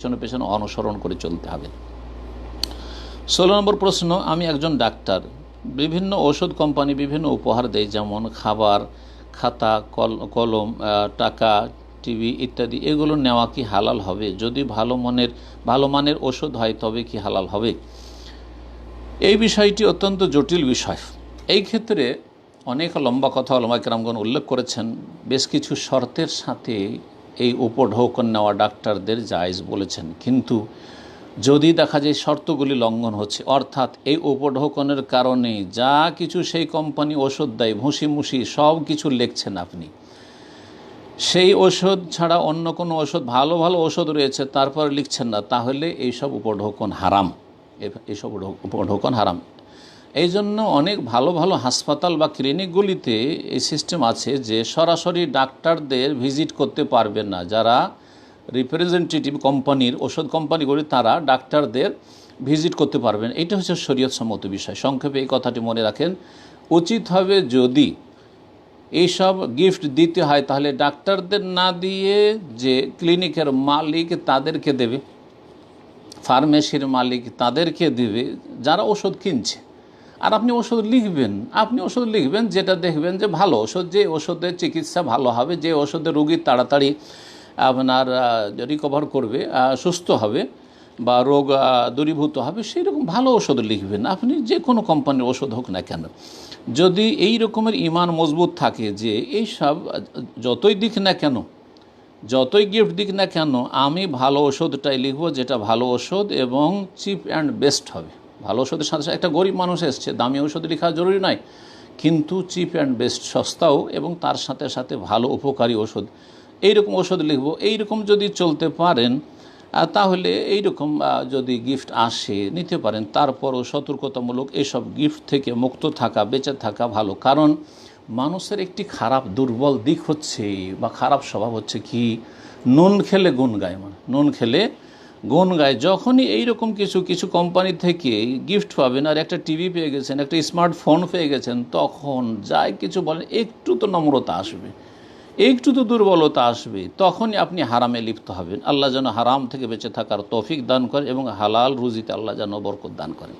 পেছনে পেছনে অনুসরণ করে চলতে হবে। ষোলো নম্বর প্রশ্ন, আমি একজন ডাক্তার। বিভিন্ন ওষুধ কোম্পানি বিভিন্ন উপহার দেয়, যেমন খাবার, খাতা, কল, কলম টাকা, টিভি ইত্যাদি। এগুলো নেওয়া কি হালাল হবে? যদি ভালো মনের, ভালো মানের ওষুধ হয়, তবে কি হালাল হবে? এই বিষয়টি অত্যন্ত জটিল বিষয়। এই ক্ষেত্রে অনেক লম্বা কথা অলমাইকরামগণ উল্লেখ করেছেন। বেশ কিছু শর্তের সাথে এই উপঢৌকন নেওয়া ডাক্তারদের জায়জ বলেছেন। কিন্তু যদি দেখা যায় শর্তগুলি লঙ্ঘন হচ্ছে, অর্থাৎ এই উপঢৌকনের কারণে যা কিছু সেই কোম্পানি ওষুধ দেয়, ভুসি মুসি সব কিছু লিখছেন আপনি। সেই ওষুধ ছাড়া অন্য কোনো ওষুধ, ভালো ভালো ওষুধ রয়েছে, তারপর লিখছেন না, তাহলে এইসব উপঢৌকন হারাম। এইসব উপঢৌ- উপঢৌকন হারাম। এই জন্য অনেক ভালো ভালো হাসপাতাল বা ক্লিনিকগুলিতে এই সিস্টেম আছে যে সরাসরি ডাক্তারদের ভিজিট করতে পারবেন না। যারা রিপ্রেজেন্টেটিভ কোম্পানির, ওষুধ কোম্পানিগুলি, তারা ডাক্তারদের ভিজিট করতে পারবেন এটা হচ্ছে শরীয়ত সম্মত বিষয়। সংক্ষেপে এই কথাটি মনে রাখেন, উচিত হবে যদি এইসব গিফট দিতে হয়, তাহলে ডাক্তারদের না দিয়ে যে ক্লিনিকের মালিক তাদেরকে দেবে ফার্মেসির মালিক তাদেরকে দেবে, যারা ওষুধ কিনছে। আর আপনি ওষুধ লিখবেন, আপনি ওষুধ লিখবেন, যেটা দেখবেন যে ভালো ওষুধ, যে ওষুধের চিকিৎসা ভালো হবে, যে ওষুধে রুগী তাড়াতাড়ি আপনার রিকভার করবে সুস্থ হবে বা রোগ দূরীভূত হবে সেই রকম ভালো ওষুধ লিখবেন। আপনি যে কোনো কোম্পানির ওষুধ হোক না কেন। যদি এই রকমের ইমান মজবুত থাকে যে এই সব, যতই দিক না কেন, যতই গিফট দিক না কেন, আমি ভালো ওষুধটাই লিখব, যেটা ভালো ওষুধ এবং চিপ অ্যান্ড বেস্ট হবে। ভালো ওষুধের সাথে সাথে একটা গরিব মানুষ এসছে, দামি ওষুধ লেখা জরুরি নয়। কিন্তু চিপ অ্যান্ড বেস্ট সস্তাও এবং তার সাথে সাথে ভালো উপকারী ওষুধ এইরকম ওষুধ লিখব, এইরকম যদি চলতে পারেন তাহলে এইরকম যদি গিফট আসে, নিতে পারেন, তারপরও সতর্কতামূলক এসব গিফট থেকে মুক্ত থাকা, বেঁচে থাকা ভালো। কারণ মানুষের একটি খারাপ, দুর্বল দিক হচ্ছে বা খারাপ স্বভাব হচ্ছে কি? নুন খেলে গুণ গায় মানে নুন খেলে গুণ গায়, যখনই এইরকম কিছু কিছু কোম্পানি থেকে গিফট পাবেন আর একটা টিভি পেয়ে গেছেন, একটা স্মার্টফোন পেয়ে গেছেন, তখন যাই কিছু বলেন, একটু তো নম্রতা আসবে, একটু তো দুর্বলতা আসবে, তখনই আপনি হারামে লিপ্ত হবেন। আল্লাহ যেন হারাম থেকে বেঁচে থাকার তৌফিক দান করে এবং হালাল রুজিতে আল্লাহ যেন বরকত দান করেন।